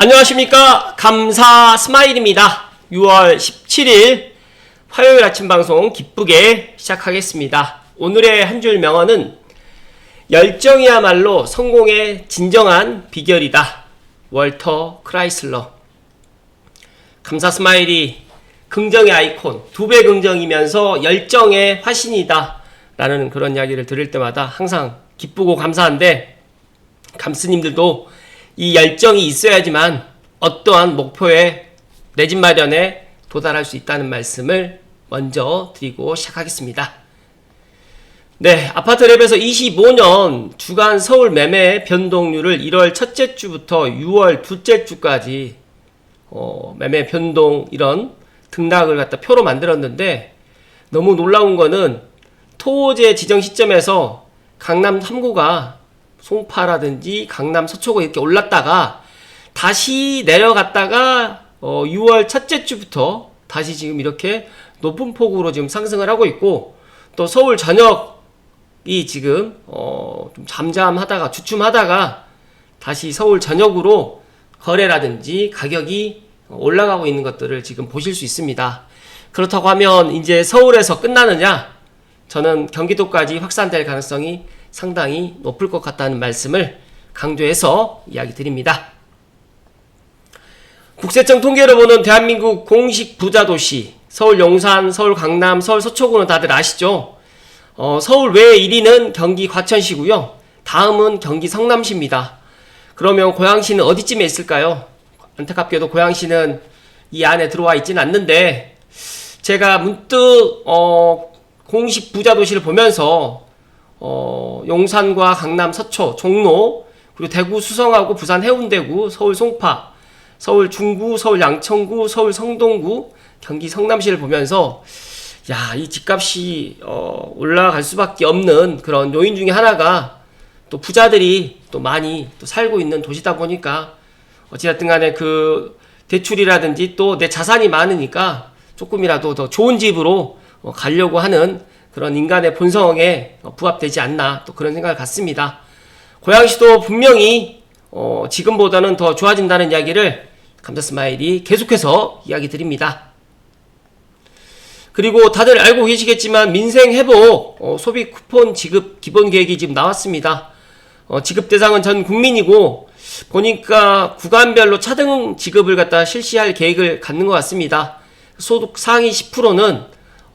안녕하십니까? 감사 스마일입니다. 6월 17일 화요일 아침 방송 기쁘게 시작하겠습니다. 오늘의 한 줄 명언은 열정이야말로 성공의 진정한 비결이다. 월터 크라이슬러. 감사 스마일이 긍정의 아이콘 두 배 긍정이면서 열정의 화신이다. 라는 그런 이야기를 들을 때마다 항상 기쁘고 감사한데 감스님들도 이 열정이 있어야지만 어떠한 목표에 내 집 마련에 도달할 수 있다는 말씀을 먼저 드리고 시작하겠습니다. 네, 아파트 랩에서 25년 주간 서울 매매 변동률을 1월 첫째 주부터 6월 둘째 주까지 어, 매매 변동 이런 등락을 갖다 표로 만들었는데 너무 놀라운 거는 토호제 지정 시점에서 강남 3구가 송파라든지 강남 서초구 이렇게 올랐다가 다시 내려갔다가 어 6월 첫째 주부터 다시 지금 이렇게 높은 폭으로 지금 상승을 하고 있고 또 서울 전역이 지금 어 좀 잠잠하다가 주춤하다가 다시 서울 전역으로 거래라든지 가격이 올라가고 있는 것들을 지금 보실 수 있습니다. 그렇다고 하면 이제 서울에서 끝나느냐? 저는 경기도까지 확산될 가능성이 상당히 높을 것 같다는 말씀을 강조해서 이야기 드립니다. 국세청 통계로 보는 대한민국 공식 부자 도시 서울 용산, 서울 강남, 서울 서초구는 다들 아시죠? 어, 서울 외 1위는 경기 과천시고요. 다음은 경기 성남시입니다. 그러면 고양시는 어디쯤에 있을까요? 안타깝게도 고양시는 이 안에 들어와 있지는 않는데 제가 문득 어, 공식 부자 도시를 보면서 어, 용산과 강남 서초, 종로, 그리고 대구 수성하고 부산 해운대구, 서울 송파, 서울 중구, 서울 양천구, 서울 성동구, 경기 성남시를 보면서 야, 이 집값이 어, 올라갈 수밖에 없는 그런 요인 중에 하나가 또 부자들이 또 많이 또 살고 있는 도시다 보니까 어찌됐든 간에 그 대출이라든지 또 내 자산이 많으니까 조금이라도 더 좋은 집으로 어, 가려고 하는 그런 인간의 본성에 어, 부합되지 않나 또 그런 생각을 갖습니다. 고양시도 분명히 어, 지금보다는 더 좋아진다는 이야기를 감자 스마일이 계속해서 이야기 드립니다. 그리고 다들 알고 계시겠지만 민생 회복 어, 소비 쿠폰 지급 기본 계획이 지금 나왔습니다. 어, 지급 대상은 전 국민이고 보니까 구간별로 차등 지급을 갖다 실시할 계획을 갖는 것 같습니다. 소득 상위 10%는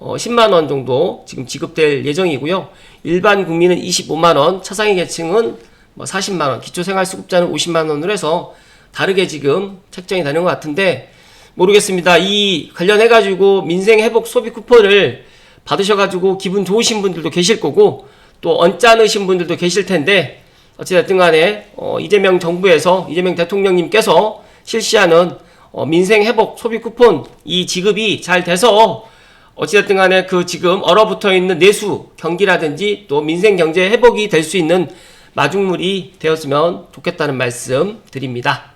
어, 10만 원 정도 지금 지급될 예정이고요. 일반 국민은 25만 원, 차상위 계층은 뭐 40만 원, 기초생활수급자는 50만 원으로 해서 다르게 지금 책정이 되는 것 같은데 모르겠습니다. 이 관련해 가지고 민생 회복 소비 쿠폰을 받으셔 가지고 기분 좋으신 분들도 계실 거고 또 언짢으신 분들도 계실 텐데 어찌됐든 간에 어, 이재명 정부에서 이재명 대통령님께서 실시하는 어, 민생 회복 소비 쿠폰 이 지급이 잘 돼서 어찌됐든 간에 그 지금 얼어붙어 있는 내수 경기라든지 또 민생 경제 회복이 될 수 있는 마중물이 되었으면 좋겠다는 말씀 드립니다.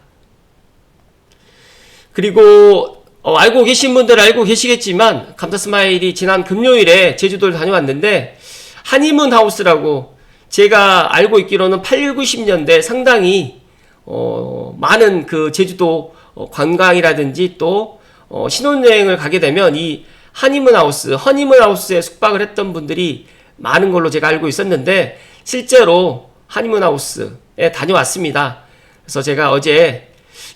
그리고 어, 알고 계신 분들 알고 계시겠지만 감자 스마일이 지난 금요일에 제주도를 다녀왔는데 한이문 하우스라고 제가 알고 있기로는 8, 90년대 상당히 어, 많은 그 제주도 어, 관광이라든지 또 어, 신혼여행을 가게 되면 이 한이문 하우스, 허니문 하우스에 숙박을 했던 분들이 많은 걸로 제가 알고 있었는데 실제로 한이문 하우스에 다녀왔습니다. 그래서 제가 어제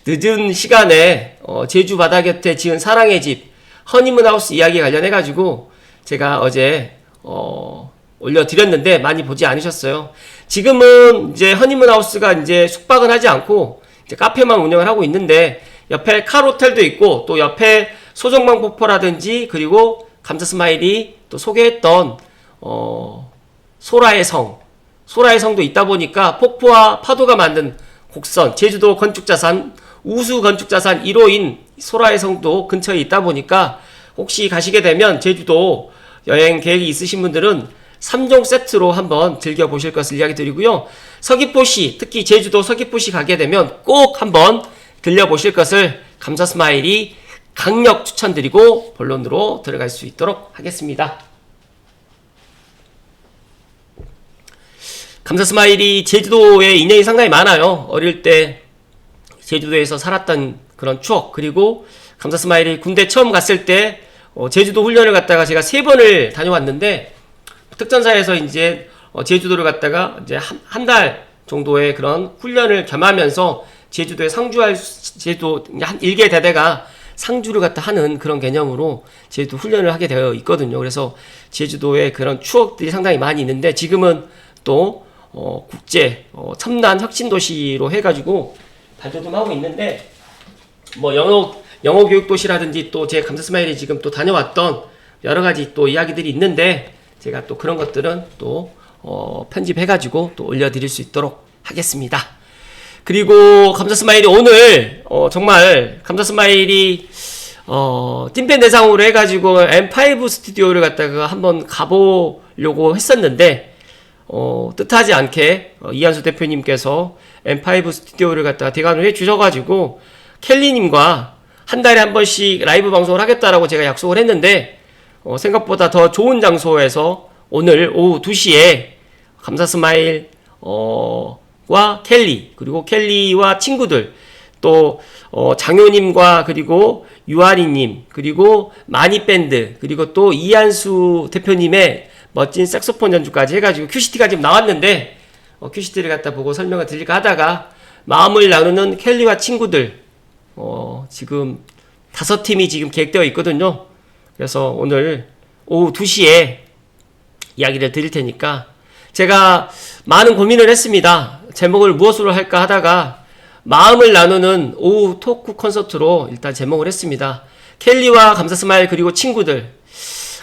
늦은 시간에 어, 제주 바다 곁에 지은 사랑의 집 허니문 하우스 이야기 관련해 가지고 제가 어제 어, 올려드렸는데 많이 보지 않으셨어요. 지금은 이제 허니문 하우스가 이제 숙박은 하지 않고 카페만 운영을 하고 있는데 옆에 칼 호텔도 있고 또 옆에 소정방 폭포라든지 그리고 감자 스마일이 또 소개했던 어, 소라의 성 소라의 성도 있다 보니까 폭포와 파도가 만든 곡선 제주도 건축자산 우수 건축자산 1호인 소라의 성도 근처에 있다 보니까 혹시 가시게 되면 제주도 여행 계획이 있으신 분들은 3종 세트로 한번 즐겨보실 것을 이야기 드리고요. 서귀포시, 특히 제주도 서귀포시 가게 되면 꼭 한번 들려보실 것을 감사 스마일이 강력 추천드리고 본론으로 들어갈 수 있도록 하겠습니다. 감사 스마일이 제주도에 인연이 상당히 많아요. 어릴 때 제주도에서 살았던 그런 추억 그리고 감사 스마일이 군대 처음 갔을 때 어, 제주도 훈련을 갔다가 제가 세 번을 다녀왔는데 특전사에서 이제 어, 제주도를 갔다가 이제 한달 정도의 그런 훈련을 겸하면서 제주도에 상주할 수- 제주도 한 일개 대대가 상주를 갖다 하는 그런 개념으로 제주도 훈련을 하게 되어 있거든요. 그래서 제주도의 그런 추억들이 상당히 많이 있는데 지금은 또 어, 국제 어, 첨단 혁신 도시로 해가지고 발전 좀 하고 있는데 뭐 영어 영어 교육 도시라든지 또 제 감사 스마일이 지금 또 다녀왔던 여러 가지 또 이야기들이 있는데 제가 또 그런 것들은 또 어, 편집해가지고 또 올려드릴 수 있도록 하겠습니다. 그리고 감사 스마일이 오늘 어, 정말 감사 스마일이 어, 찐팬 대상으로 해가지고 M5 스튜디오를 갖다가 한번 가보려고 했었는데 어, 뜻하지 않게 어, 이한수 대표님께서 M5 스튜디오를 갖다가 대관을 해 주셔가지고 켈리님과 한 달에 한 번씩 라이브 방송을 하겠다라고 제가 약속을 했는데 어, 생각보다 더 좋은 장소에서 오늘 오후 2시에 감사 스마일 어, 와 켈리 그리고 켈리와 친구들 또 어, 장효님과 그리고 유아리님 그리고 마니 밴드 그리고 또 이한수 대표님의 멋진 색소폰 연주까지 해가지고 큐시티가 지금 나왔는데 어, 큐시티를 갖다 보고 설명을 드릴까 하다가 마음을 나누는 켈리와 친구들 어, 지금 다섯 팀이 지금 계획되어 있거든요. 그래서 오늘 오후 2시에 이야기를 드릴 테니까 제가 많은 고민을 했습니다. 제목을 무엇으로 할까 하다가 마음을 나누는 오후 토크 콘서트로 일단 제목을 했습니다. 켈리와 감사 스마일 그리고 친구들.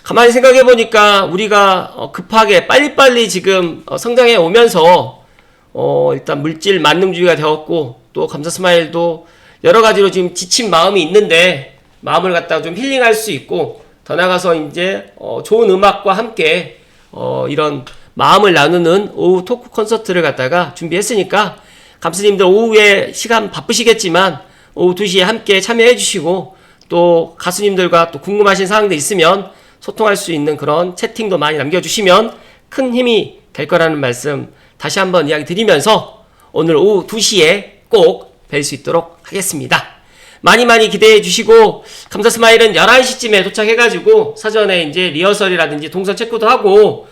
가만히 생각해 보니까 우리가 어, 급하게 빨리빨리 지금 어, 성장해 오면서 어, 일단 물질 만능주의가 되었고 또 감사 스마일도 여러 가지로 지금 지친 마음이 있는데 마음을 갖다가 좀 힐링할 수 있고 더 나가서 이제 어, 좋은 음악과 함께 어, 이런 마음을 나누는 오후 토크 콘서트를 갖다가 준비했으니까 감스님들 오후에 시간 바쁘시겠지만 오후 2시에 함께 참여해 주시고 또 가수님들과 또 궁금하신 사항들 있으면 소통할 수 있는 그런 채팅도 많이 남겨주시면 큰 힘이 될 거라는 말씀 다시 한번 이야기 드리면서 오늘 오후 2시에 꼭 뵐 수 있도록 하겠습니다. 많이 많이 기대해 주시고 감사 스마일은 11시쯤에 도착해가지고 사전에 이제 리허설이라든지 동선 체크도 하고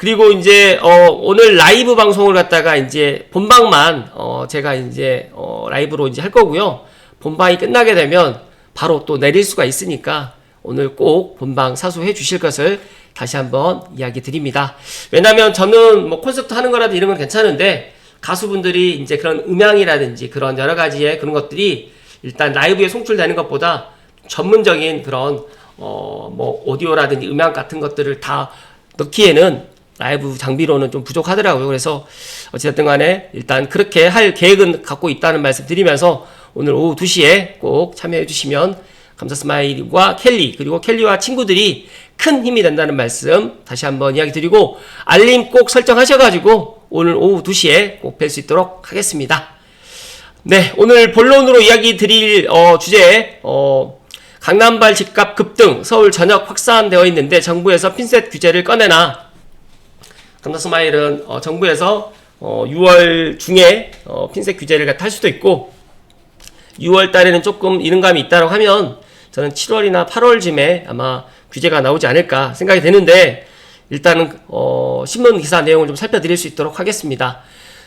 그리고 이제 어 오늘 라이브 방송을 갖다가 이제 본방만 어 제가 이제 어 라이브로 이제 할 거고요. 본방이 끝나게 되면 바로 또 내릴 수가 있으니까 오늘 꼭 본방 사수해 주실 것을 다시 한번 이야기 드립니다. 왜냐면 저는 뭐 콘서트 하는 거라도 이런 건 괜찮은데 가수분들이 이제 그런 음향이라든지 그런 여러 가지의 그런 것들이 일단 라이브에 송출되는 것보다 전문적인 그런 어 뭐 오디오라든지 음향 같은 것들을 다 넣기에는 라이브 장비로는 좀 부족하더라고요. 그래서 어찌됐든 간에 일단 그렇게 할 계획은 갖고 있다는 말씀 드리면서 오늘 오후 2시에 꼭 참여해 주시면 감사 스마일과 켈리 그리고 켈리와 친구들이 큰 힘이 된다는 말씀 다시 한번 이야기 드리고 알림 꼭 설정하셔가지고 오늘 오후 2시에 꼭 뵐 수 있도록 하겠습니다. 네, 오늘 본론으로 이야기 드릴 어, 주제 어, 강남발 집값 급등 서울 전역 확산되어 있는데 정부에서 핀셋 규제를 꺼내나 감사 스마일은 어, 정부에서 어, 6월 중에 어, 핀셋 규제를 할 수도 있고 6월 달에는 조금 이른감이 있다고 하면 저는 7월이나 8월쯤에 아마 규제가 나오지 않을까 생각이 되는데 일단은 어, 신문 기사 내용을 좀 살펴드릴 수 있도록 하겠습니다.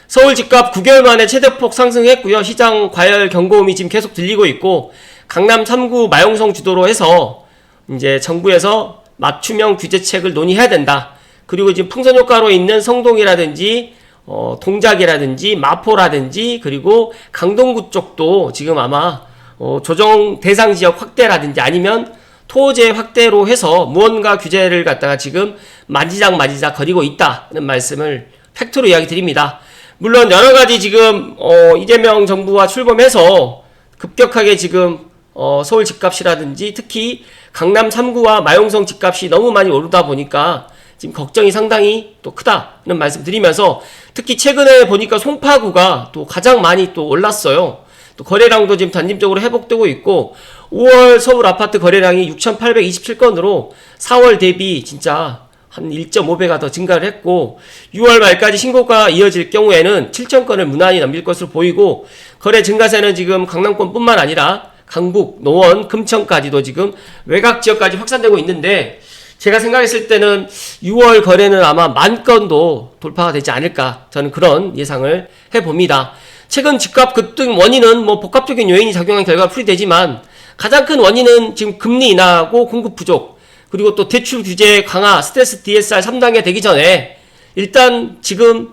서울 집값 9개월 만에 최대폭 상승했고요. 시장 과열 경고음이 지금 계속 들리고 있고 강남 3구 마용성 주도로 해서 이제 정부에서 맞춤형 규제책을 논의해야 된다. 그리고 지금 풍선 효과로 있는 성동이라든지 어, 동작이라든지 마포라든지 그리고 강동구 쪽도 지금 아마 어, 조정 대상 지역 확대라든지 아니면 토제 확대로 해서 무언가 규제를 갖다가 지금 만지작 만지작 거리고 있다는 말씀을 팩트로 이야기 드립니다. 물론 여러 가지 지금 어, 이재명 정부와 출범해서 급격하게 지금 어, 서울 집값이라든지 특히 강남 3구와 마용성 집값이 너무 많이 오르다 보니까 지금 걱정이 상당히 또 크다는 말씀 드리면서 특히 최근에 보니까 송파구가 또 가장 많이 또 올랐어요. 또 거래량도 지금 단님적으로 회복되고 있고 5월 서울 아파트 거래량이 6,827건으로 4월 대비 진짜 한 1.5배가 더 증가를 했고 6월 말까지 신고가 이어질 경우에는 7천 건을 무난히 넘길 것으로 보이고 거래 증가세는 지금 강남권뿐만 아니라 강북, 노원, 금천까지도 지금 외곽 지역까지 확산되고 있는데 제가 생각했을 때는 6월 거래는 아마 만 건도 돌파가 되지 않을까 저는 그런 예상을 해봅니다. 최근 집값 급등 원인은 뭐 복합적인 요인이 작용한 결과 풀이되지만 가장 큰 원인은 지금 금리 인하하고 공급 부족 그리고 또 대출 규제 강화 스트레스 DSR 3단계 되기 전에 일단 지금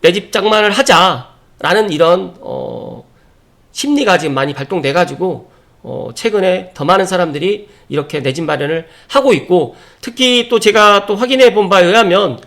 내 집 장만을 하자라는 이런 어 심리가 지금 많이 발동돼 가지고 어 최근에 더 많은 사람들이 이렇게 내 집 마련을 하고 있고 특히 또 제가 또 확인해 본 바에 의하면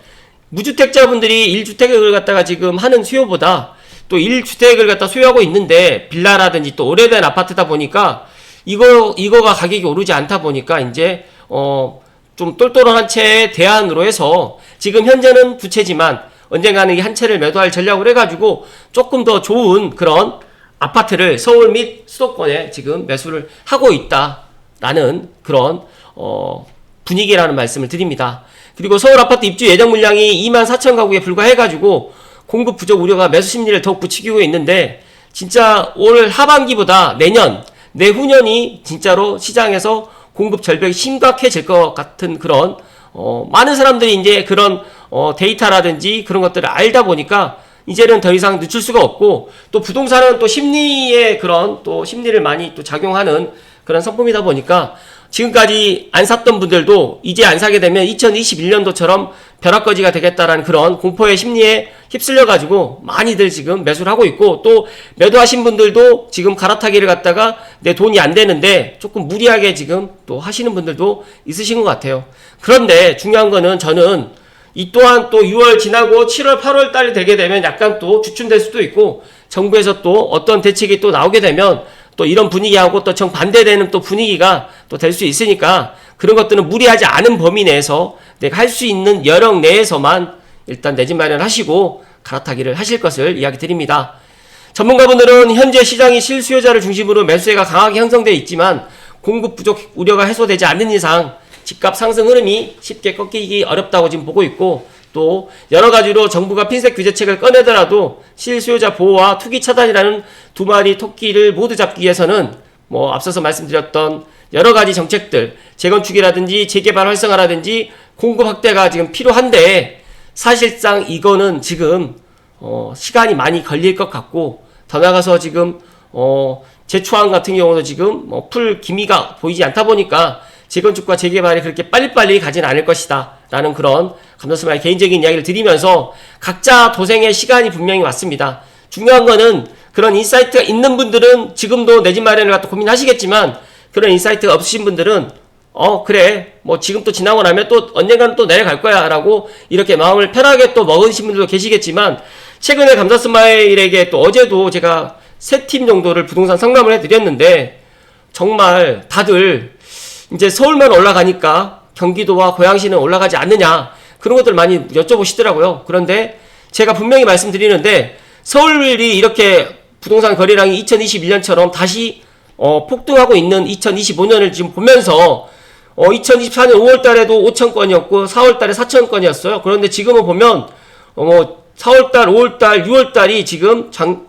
무주택자분들이 1주택을 갖다가 지금 하는 수요보다 또 1주택을 갖다 소유하고 있는데 빌라라든지 또 오래된 아파트다 보니까 이거 이거가 가격이 오르지 않다 보니까 이제 어 좀 똘똘한 채의 대안으로 해서 지금 현재는 두 채지만 언젠가는 이 한 채를 매도할 전략을 해가지고 조금 더 좋은 그런 아파트를 서울 및 수도권에 지금 매수를 하고 있다라는 그런 어 분위기라는 말씀을 드립니다. 그리고 서울 아파트 입주 예정 물량이 2만 4천 가구에 불과해가지고 공급 부족 우려가 매수 심리를 더욱 부추기고 있는데 진짜 올 하반기보다 내년 내후년이 진짜로 시장에서 공급 절벽이 심각해질 것 같은 그런 어, 많은 사람들이 이제 그런 어, 데이터라든지 그런 것들을 알다 보니까 이제는 더 이상 늦출 수가 없고 또 부동산은 또 심리의 그런 또 심리를 많이 또 작용하는 그런 상품이다 보니까 지금까지 안 샀던 분들도 이제 안 사게 되면 2021년도처럼 벼락거지가 되겠다라는 그런 공포의 심리에 휩쓸려 가지고 많이들 지금 매수를 하고 있고 또 매도하신 분들도 지금 갈아타기를 갖다가 내 돈이 안 되는데 조금 무리하게 지금 또 하시는 분들도 있으신 것 같아요. 그런데 중요한 거는 저는 이 또한 또 6월 지나고 7월, 8월 달이 되게 되면 약간 또 주춤될 수도 있고 정부에서 또 어떤 대책이 또 나오게 되면 또 이런 분위기하고 또 정반대되는 또 분위기가 또 될 수 있으니까 그런 것들은 무리하지 않은 범위 내에서 내가 할 수 있는 여력 내에서만 일단 내 집 마련하시고 갈아타기를 하실 것을 이야기 드립니다. 전문가분들은 현재 시장이 실수요자를 중심으로 매수세가 강하게 형성되어 있지만 공급 부족 우려가 해소되지 않는 이상 집값 상승 흐름이 쉽게 꺾이기 어렵다고 지금 보고 있고 또 여러 가지로 정부가 핀셋 규제책을 꺼내더라도 실수요자 보호와 투기 차단이라는 두 마리 토끼를 모두 잡기 위해서는 뭐 앞서서 말씀드렸던 여러 가지 정책들 재건축이라든지 재개발 활성화라든지 공급 확대가 지금 필요한데 사실상 이거는 지금 어 시간이 많이 걸릴 것 같고 더 나가서 지금 어 제초안 같은 경우도 지금 뭐 풀 기미가 보이지 않다 보니까 재건축과 재개발이 그렇게 빨리빨리 가진 않을 것이다. 라는 그런 감독스마의 개인적인 이야기를 드리면서 각자 도생의 시간이 분명히 왔습니다. 중요한 거는 그런 인사이트가 있는 분들은 지금도 내 집 마련을 갖다 고민하시겠지만 그런 인사이트가 없으신 분들은 어 그래 뭐 지금 또 지나고 나면 또 언젠가는 또 내려갈 거야 라고 이렇게 마음을 편하게 또 먹으신 분들도 계시겠지만 최근에 감사스마일에게 또 어제도 제가 세 팀 정도를 부동산 상담을 해드렸는데 정말 다들 이제 서울만 올라가니까 경기도와 고양시는 올라가지 않느냐 그런 것들 많이 여쭤보시더라고요. 그런데 제가 분명히 말씀드리는데 서울이 이렇게 부동산 거래량이 2021년처럼 다시 어, 폭등하고 있는 2025년을 지금 보면서 어, 2024년 5월 달에도 5천 건이었고 4월 달에 4천 건이었어요. 그런데 지금은 보면 어, 뭐 4월 달, 5월 달, 6월 달이 지금 장,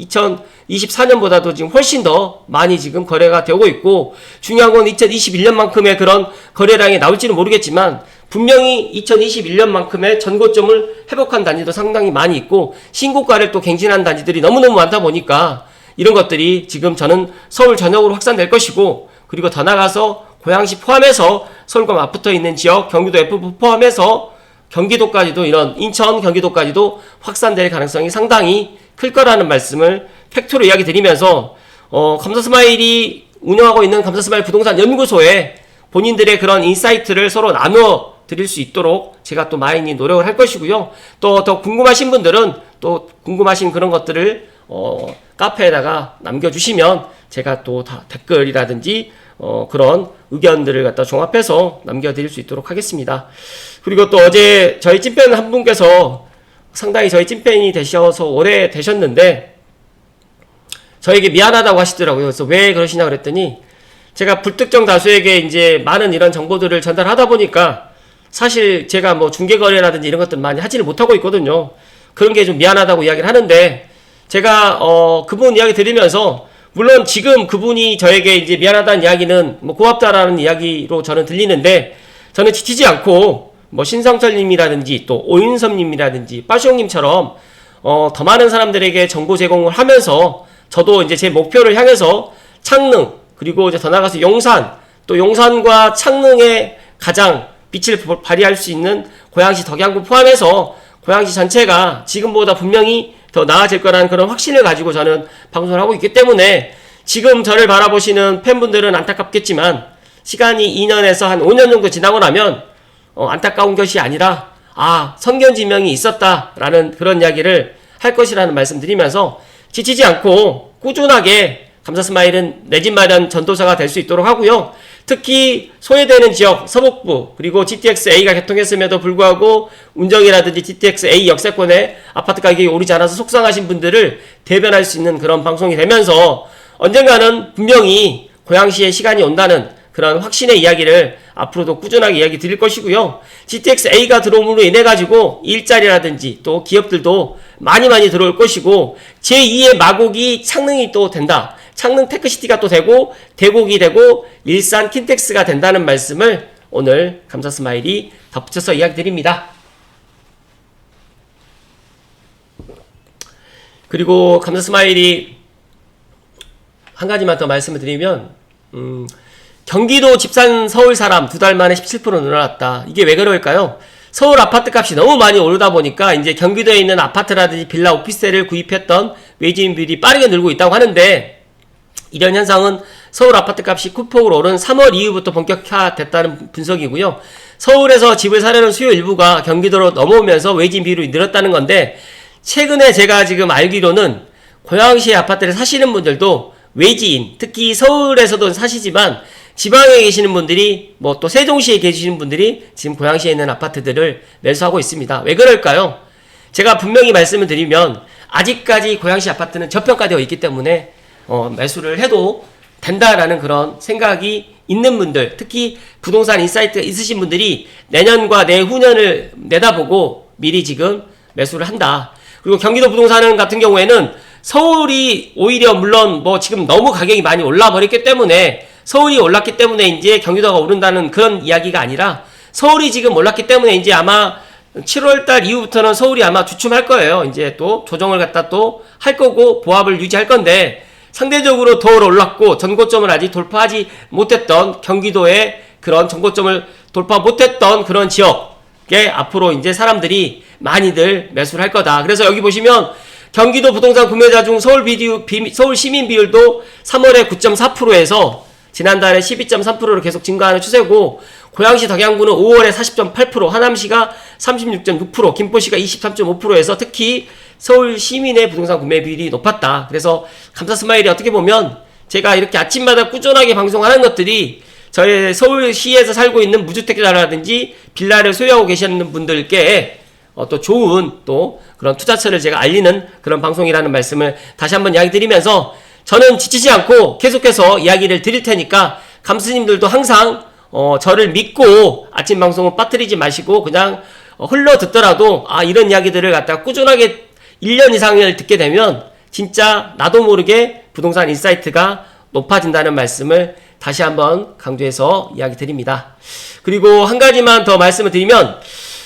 2024년보다도 지금 훨씬 더 많이 지금 거래가 되고 있고 중요한 건 2021년만큼의 그런 거래량이 나올지는 모르겠지만 분명히 2021년만큼의 전고점을 회복한 단지도 상당히 많이 있고 신고가를 또 갱신한 단지들이 너무너무 많다 보니까 이런 것들이 지금 저는 서울 전역으로 확산될 것이고 그리고 더 나가서 고양시 포함해서 서울과 맞붙어 있는 지역 경기도 F 포함해서 경기도까지도 이런 인천 경기도까지도 확산될 가능성이 상당히 클 거라는 말씀을 팩토로 이야기 드리면서 어, 감사스마일이 운영하고 있는 감사스마일 부동산 연구소에 본인들의 그런 인사이트를 서로 나누어 드릴 수 있도록 제가 또 많이 노력을 할 것이고요. 또 더 궁금하신 분들은 또 궁금하신 그런 것들을 어, 카페에다가 남겨주시면 제가 또 다 댓글이라든지 어, 그런 의견들을 갖다 종합해서 남겨드릴 수 있도록 하겠습니다. 그리고 또 어제 저희 찐팬 한 분께서 상당히 저희 찐팬이 되셔서 오래 되셨는데 저에게 미안하다고 하시더라고요. 그래서 왜 그러시냐 그랬더니 제가 불특정 다수에게 이제 많은 이런 정보들을 전달하다 보니까 사실 제가 뭐 중개거래라든지 이런 것들 많이 하지를 못하고 있거든요. 그런 게 좀 미안하다고 이야기를 하는데 제가 어 그분 이야기 들으면서 물론 지금 그분이 저에게 이제 미안하다는 이야기는 뭐 고맙다라는 이야기로 저는 들리는데 저는 지치지 않고 뭐 신성철님이라든지 또 오윤섭님이라든지 빠시용님처럼 어, 더 많은 사람들에게 정보 제공을 하면서 저도 이제 제 목표를 향해서 창릉 그리고 이제 더 나가서 용산 또 용산과 창릉에 가장 빛을 보- 발휘할 수 있는 고양시 덕양구 포함해서 고양시 전체가 지금보다 분명히 더 나아질 거라는 그런 확신을 가지고 저는 방송을 하고 있기 때문에 지금 저를 바라보시는 팬분들은 안타깝겠지만 시간이 2년에서 한 5년 정도 지나고 나면 어, 안타까운 것이 아니라 아 선견지명이 있었다라는 그런 이야기를 할 것이라는 말씀드리면서 지치지 않고 꾸준하게 감사 스마일은 내 집 마련 전도사가 될 수 있도록 하고요. 특히 소외되는 지역 서북부 그리고 GTX-A가 개통했음에도 불구하고 운정이라든지 GTX-A 역세권에 아파트 가격이 오르지 않아서 속상하신 분들을 대변할 수 있는 그런 방송이 되면서 언젠가는 분명히 고양시의 시간이 온다는 그런 확신의 이야기를 앞으로도 꾸준하게 이야기 드릴 것이고요. GTX-A가 들어옴으로 인해 가지고 일자리라든지 또 기업들도 많이 많이 들어올 것이고 제2의 마곡이 창릉이 또 된다. 창릉 테크시티가 또 되고 대곡이 되고 일산 킨텍스가 된다는 말씀을 오늘 감사 스마일이 덧붙여서 이야기 드립니다. 그리고 감사 스마일이 한 가지만 더 말씀을 드리면 음, 경기도 집산 서울 사람 두 달 만에 17% 늘어났다. 이게 왜 그럴까요? 서울 아파트 값이 너무 많이 오르다 보니까 이제 경기도에 있는 아파트라든지 빌라 오피스텔을 구입했던 외지인들이 빠르게 늘고 있다고 하는데 이런 현상은 서울 아파트 값이 쿠폭으로 오른 3월 이후부터 본격화됐다는 분석이고요. 서울에서 집을 사려는 수요 일부가 경기도로 넘어오면서 외지인 비율이 늘었다는 건데 최근에 제가 지금 알기로는 고양시의 아파트를 사시는 분들도 외지인, 특히 서울에서도 사시지만 지방에 계시는 분들이 뭐 또 세종시에 계시는 분들이 지금 고양시에 있는 아파트들을 매수하고 있습니다. 왜 그럴까요? 제가 분명히 말씀을 드리면 아직까지 고양시 아파트는 저평가되어 있기 때문에 어, 매수를 해도 된다라는 그런 생각이 있는 분들, 특히 부동산 인사이트가 있으신 분들이 내년과 내후년을 내다보고 미리 지금 매수를 한다. 그리고 경기도 부동산 같은 경우에는 서울이 오히려 물론 뭐 지금 너무 가격이 많이 올라 버렸기 때문에 서울이 올랐기 때문에 이제 경기도가 오른다는 그런 이야기가 아니라 서울이 지금 올랐기 때문에 이제 아마 7월 달 이후부터는 서울이 아마 주춤할 거예요. 이제 또 조정을 갖다 또 할 거고 보합을 유지할 건데 상대적으로 더 올랐고 전고점을 아직 돌파하지 못했던 경기도의 그런 전고점을 돌파 못했던 그런 지역에 앞으로 이제 사람들이 많이들 매수를 할 거다. 그래서 여기 보시면 경기도 부동산 구매자 중 서울 비율, 비, 서울 시민 비율도 3월에 9.4%에서 지난달에 12.3%로 계속 증가하는 추세고 고양시 덕양구는 5월에 40.8%, 하남시가 36.6%, 김포시가 23.5%에서 특히 서울 시민의 부동산 구매 비율이 높았다. 그래서 감사 스마일이 어떻게 보면 제가 이렇게 아침마다 꾸준하게 방송하는 것들이 저희 서울시에서 살고 있는 무주택자라든지 빌라를 소유하고 계시는 분들께 어, 또 좋은 또 그런 투자처를 제가 알리는 그런 방송이라는 말씀을 다시 한번 이야기 드리면서 저는 지치지 않고 계속해서 이야기를 드릴 테니까 감스님들도 항상 어, 저를 믿고 아침 방송을 빠뜨리지 마시고 그냥 어, 흘러 듣더라도 아 이런 이야기들을 갖다가 꾸준하게 1년 이상을 듣게 되면 진짜 나도 모르게 부동산 인사이트가 높아진다는 말씀을 다시 한번 강조해서 이야기 드립니다. 그리고 한 가지만 더 말씀을 드리면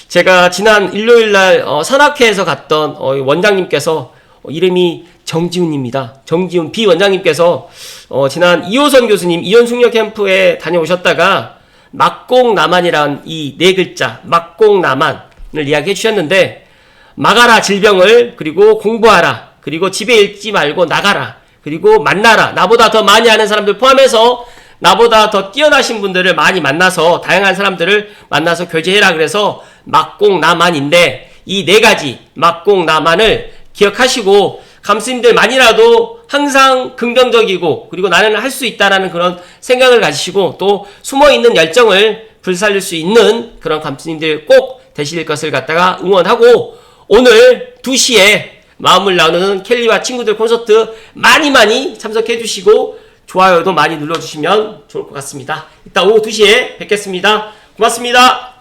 제가 지난 일요일 날 어, 선악회에서 갔던 어, 원장님께서 어, 이름이 정지훈입니다. 정지훈 B 원장님께서 어, 지난 이호선 교수님 이현숙력 캠프에 다녀오셨다가 막공나만이란 이 네 글자 막공나만을 이야기해 주셨는데 막아라 질병을 그리고 공부하라 그리고 집에 있지 말고 나가라 그리고 만나라 나보다 더 많이 아는 사람들 포함해서 나보다 더 뛰어나신 분들을 많이 만나서 다양한 사람들을 만나서 교제해라 그래서 막공나만인데 이 네 가지 막공나만을 기억하시고 감스님들만이라도 항상 긍정적이고 그리고 나는 할 수 있다라는 그런 생각을 가지시고 또 숨어 있는 열정을 불살릴 수 있는 그런 감스님들 꼭 되실 것을 갖다가 응원하고 오늘 2시에 마음을 나누는 켈리와 친구들 콘서트 많이 많이 참석해 주시고 좋아요도 많이 눌러 주시면 좋을 것 같습니다. 이따 오후 2시에 뵙겠습니다. 고맙습니다.